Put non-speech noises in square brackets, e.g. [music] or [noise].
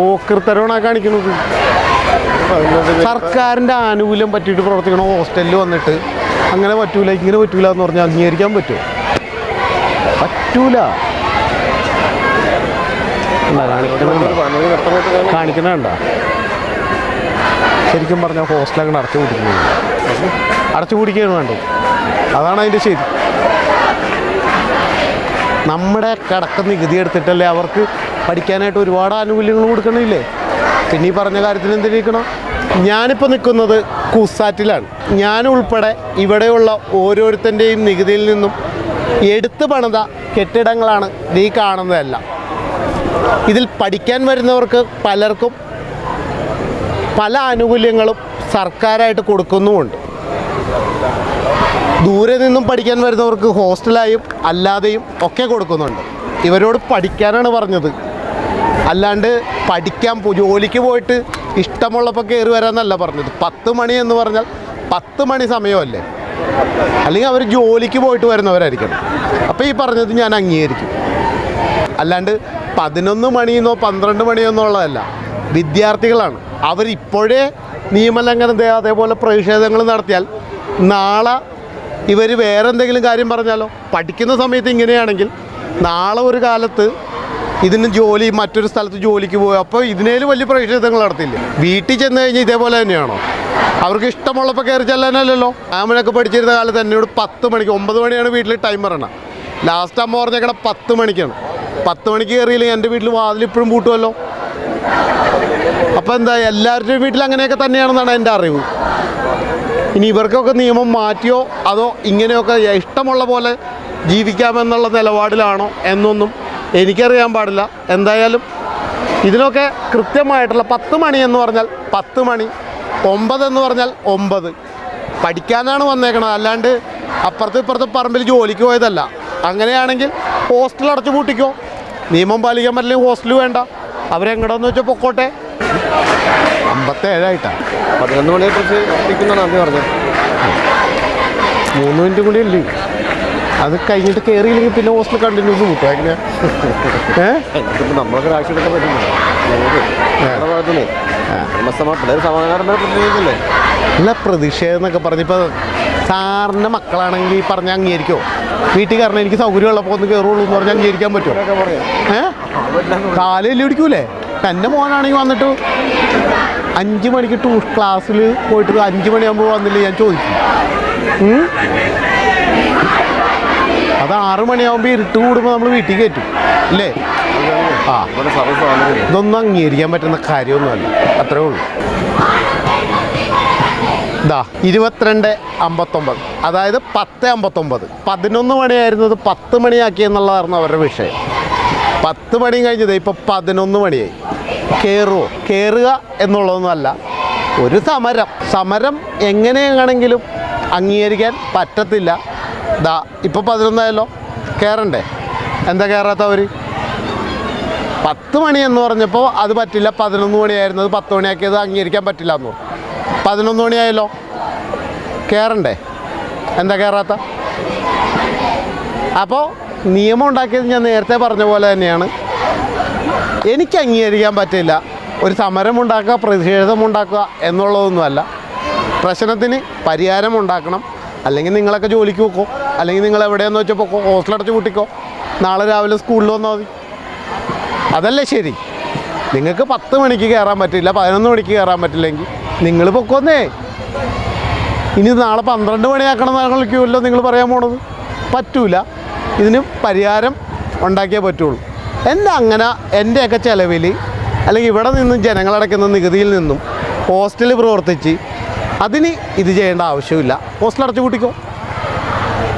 ഓക്കൃത്തരമാണ് കാണിക്കുന്നത്? സർക്കാരിന്റെ ആനുകൂല്യം പറ്റിയിട്ട് പ്രവർത്തിക്കണ ഹോസ്റ്റലിൽ വന്നിട്ട് അങ്ങനെ പറ്റൂല ഇങ്ങനെ പറ്റൂല എന്ന് പറഞ്ഞാൽ അംഗീകരിക്കാൻ പറ്റുമോ പറ്റൂല. കാണിക്കുന്നുണ്ടോ ശരിക്കും പറഞ്ഞാൽ ഹോസ്റ്റലൊക്കെ അടച്ചു പിടിക്കുന്നത് അടച്ചു പിടിക്കുകയാണ് വേണ്ടത്. അതാണ് അതിന്റെ ശരി. നമ്മുടെ കടക്ക നികുതി എടുത്തിട്ടല്ലേ അവർക്ക് പഠിക്കാനായിട്ട് ഒരുപാട് ആനുകൂല്യങ്ങൾ കൊടുക്കണില്ലേ? പിന്നെ ഈ പറഞ്ഞ കാര്യത്തിൽ എന്തിരിക്കണം ഞാനിപ്പോൾ നിൽക്കുന്നത് കുസാറ്റിലാണ്. ഞാൻ ഉൾപ്പെടെ ഇവിടെയുള്ള ഓരോരുത്തന്റെയും നികുതിയിൽ നിന്നും എടുത്തു പണിത കെട്ടിടങ്ങളാണ് നീ കാണുന്നതല്ല. ഇതിൽ പഠിക്കാൻ വരുന്നവർക്ക് പലർക്കും പല ആനുകൂല്യങ്ങളും സർക്കാരായിട്ട് കൊടുക്കുന്നുമുണ്ട്. ദൂരെ നിന്നും പഠിക്കാൻ വരുന്നവർക്ക് ഹോസ്റ്റലായും അല്ലാതെയും ഒക്കെ കൊടുക്കുന്നുണ്ട്. ഇവരോട് പഠിക്കാനാണ് പറഞ്ഞത്. അല്ലാണ്ട് പഠിക്കാൻ ജോലിക്ക് പോയിട്ട് ഇഷ്ടമുള്ളപ്പോൾ കയറി വരാമെന്നല്ല പറഞ്ഞത്. പത്ത് മണി എന്ന് പറഞ്ഞാൽ പത്ത് മണി സമയമല്ലേ? അല്ലെങ്കിൽ അവർ ജോലിക്ക് പോയിട്ട് വരുന്നവരായിരിക്കണം. അപ്പോൾ ഈ പറഞ്ഞത് ഞാൻ അംഗീകരിക്കും. അല്ലാണ്ട് പതിനൊന്ന് മണിയെന്നോ പന്ത്രണ്ട് മണിയെന്നോ ഉള്ളതല്ല. വിദ്യാർത്ഥികളാണ്. അവരിപ്പോഴേ നിയമലംഘനം അതേപോലെ പ്രതിഷേധങ്ങൾ നടത്തിയാൽ നാളെ ഇവർ വേറെ എന്തെങ്കിലും കാര്യം പറഞ്ഞാലോ? പഠിക്കുന്ന സമയത്ത് ഇങ്ങനെയാണെങ്കിൽ നാളെ ഒരു കാലത്ത് ഇതിന് ജോലി മറ്റൊരു സ്ഥലത്ത് ജോലിക്ക് പോയി. അപ്പോൾ ഇതിനേലും വലിയ പ്രതിഷേധങ്ങൾ നടത്തില്ല വീട്ടിൽ ചെന്ന് കഴിഞ്ഞാൽ ഇതേപോലെ തന്നെയാണോ? അവർക്ക് ഇഷ്ടമുള്ളപ്പോൾ കയറി ചെല്ലാനല്ലല്ലോ. ആമനൊക്കെ പഠിച്ചിരുന്ന കാലത്ത് എന്നോട് പത്ത് മണിക്ക് ഒമ്പത് മണിയാണ് വീട്ടിൽ ടൈം പറയണം. ലാസ്റ്റ് അമ്മ പറഞ്ഞേക്കണ പത്ത് മണിക്കാണ്. പത്ത് മണിക്ക് കയറിയില്ലെങ്കിൽ എന്റെ വീട്ടിൽ വാതിൽ ഇപ്പോഴും പൂട്ടുമല്ലോ അപ്പോൾ എന്താ എല്ലാവരുടെയും വീട്ടിൽ അങ്ങനെയൊക്കെ തന്നെയാണെന്നാണ് എന്റെ അറിവ്. ഇനി ഇവർക്കൊക്കെ നിയമം മാറ്റിയോ അതോ ഇങ്ങനെയൊക്കെ ഇഷ്ടമുള്ള പോലെ ജീവിക്കാമെന്നുള്ള നിലപാടിലാണോ എന്നൊന്നും എനിക്കറിയാൻ പാടില്ല. എന്തായാലും ഇതിനൊക്കെ കൃത്യമായിട്ടുള്ള പത്ത് മണി എന്ന് പറഞ്ഞാൽ പത്ത് മണി ഒമ്പത് എന്ന് പറഞ്ഞാൽ ഒമ്പത്. പഠിക്കാനാണ് വന്നേക്കണത്. അല്ലാണ്ട് അപ്പുറത്ത് ഇപ്പുറത്ത് പറമ്പിൽ ജോലിക്ക് പോയതല്ല. അങ്ങനെയാണെങ്കിൽ ഹോസ്റ്റൽ അടച്ചു പൂട്ടിക്കോ. നിയമം പാലിക്കാൻ പറ്റില്ല ഹോസ്റ്റൽ വേണ്ട. അവരെങ്ങടെന്ന് വെച്ചാൽ പൊക്കോട്ടെ. അമ്പത്തേഴായിട്ടാണ് പതിനൊന്ന് മണിയെ കുറിച്ച് പറഞ്ഞത്. മൂന്ന് മിനിറ്റ് കൂടി ഉണ്ട്. അത് കഴിഞ്ഞിട്ട് കയറിയില്ലെങ്കിൽ പിന്നെ ഹോസ്റ്റൽ കണ്ടിന്യൂസ് കൂട്ടും. അങ്ങനെ [laughs] ഏഹ് നമ്മളൊക്കെ രാഷ്ട്രീയം എടുക്കാൻ പറ്റുന്നില്ല? അല്ല പ്രതിഷേധം എന്നൊക്കെ പറഞ്ഞിപ്പോൾ സാറിന്റെ മക്കളാണെങ്കിൽ ഈ പറഞ്ഞ അംഗീകരിക്കോ? വീട്ടിൽ കാരണം എനിക്ക് സൗകര്യമുള്ളപ്പോൾ ഒന്ന് കയറുള്ളൂ എന്ന് പറഞ്ഞാൽ അംഗീകരിക്കാൻ പറ്റുമോ? ഏഹ് കാലല്ലേ പിടിക്കൂലേ? എന്റെ മോനാണെങ്കിൽ വന്നിട്ട് അഞ്ച് മണിക്ക് ടൂ ക്ലാസ്സിൽ പോയിട്ട് അഞ്ച് മണിയാകുമ്പോൾ വന്നില്ല ഞാൻ ചോദിക്കും? അത് ആറു മണിയാകുമ്പോൾ ഇരുട്ട് കൂടുമ്പോൾ നമ്മൾ വീട്ടിൽ കയറ്റും. അല്ലേ ആ. ഇതൊന്നും അംഗീകരിക്കാൻ പറ്റുന്ന കാര്യമൊന്നുമല്ല. അത്രേ ഉള്ളൂ. ഇതാ ഇരുപത്തിരണ്ട് അമ്പത്തൊമ്പത്. അതായത് പത്ത് അമ്പത്തൊമ്പത്. പതിനൊന്ന് മണിയായിരുന്നത് പത്ത് മണിയാക്കി എന്നുള്ളതായിരുന്നു അവരുടെ വിഷയം. പത്ത് മണി കഴിഞ്ഞത് ഇപ്പോൾ പതിനൊന്ന് മണിയായി. കയറുമോ കയറുക എന്നുള്ളതൊന്നുമല്ല. ഒരു സമരം. സമരം എങ്ങനെയാണെങ്കിലും അംഗീകരിക്കാൻ പറ്റത്തില്ല. ദാ ഇപ്പോൾ പതിനൊന്നായല്ലോ. കേറണ്ടേ? എന്താ കയറാത്തവർ പത്ത് മണി എന്ന് പറഞ്ഞപ്പോൾ അത് പറ്റില്ല. പതിനൊന്ന് മണിയായിരുന്നത് പത്ത് മണിയാക്കിയത് അംഗീകരിക്കാൻ പറ്റില്ല എന്ന്. പതിനൊന്ന് മണിയായല്ലോ. കേറണ്ടേ? എന്താ കയറാത്ത അപ്പോൾ നിയമം ഉണ്ടാക്കിയത് ഞാൻ നേരത്തെ പറഞ്ഞ പോലെ തന്നെയാണ്. എനിക്ക് അംഗീകരിക്കാൻ പറ്റില്ല. ഒരു സമരം ഉണ്ടാക്കുക പ്രതിഷേധം ഉണ്ടാക്കുക എന്നുള്ളതൊന്നുമല്ല. പ്രശ്നത്തിന് പരിഹാരം ഉണ്ടാക്കണം. അല്ലെങ്കിൽ നിങ്ങളൊക്കെ ജോലിക്ക് പോക്കോ അല്ലെങ്കിൽ നിങ്ങൾ എവിടെയെന്ന് വെച്ചപ്പോൾ ഹോസ്റ്റൽ ഹോസ്റ്റലടച്ച് കൂട്ടിക്കോ നാളെ രാവിലെ സ്കൂളിൽ വന്നാൽ മതി. അതല്ലേ ശരി. നിങ്ങൾക്ക് പത്ത് മണിക്ക് കയറാൻ പറ്റില്ല പതിനൊന്ന് മണിക്ക് കയറാൻ പറ്റില്ലെങ്കിൽ നിങ്ങൾ പൊക്കോന്നേ. ഇനി നാളെ പന്ത്രണ്ട് മണിയാക്കണം എന്നാണല്ലോ നിങ്ങൾ പറയാൻ പോണത്. പറ്റൂല. ഇതിന് പരിഹാരം ഉണ്ടാക്കിയേ പറ്റുള്ളൂ. എന്റെ അങ്ങനെ എന്റെയൊക്കെ ചിലവിൽ അല്ലെങ്കിൽ ഇവിടെ നിന്നും ജനങ്ങളടയ്ക്കുന്ന നികുതിയിൽ നിന്നും ഹോസ്റ്റലിൽ പ്രവർത്തിച്ച് അതിന് ഇത് ചെയ്യേണ്ട ആവശ്യമില്ല. ഹോസ്റ്റൽ അടച്ചു കൂട്ടിക്കോ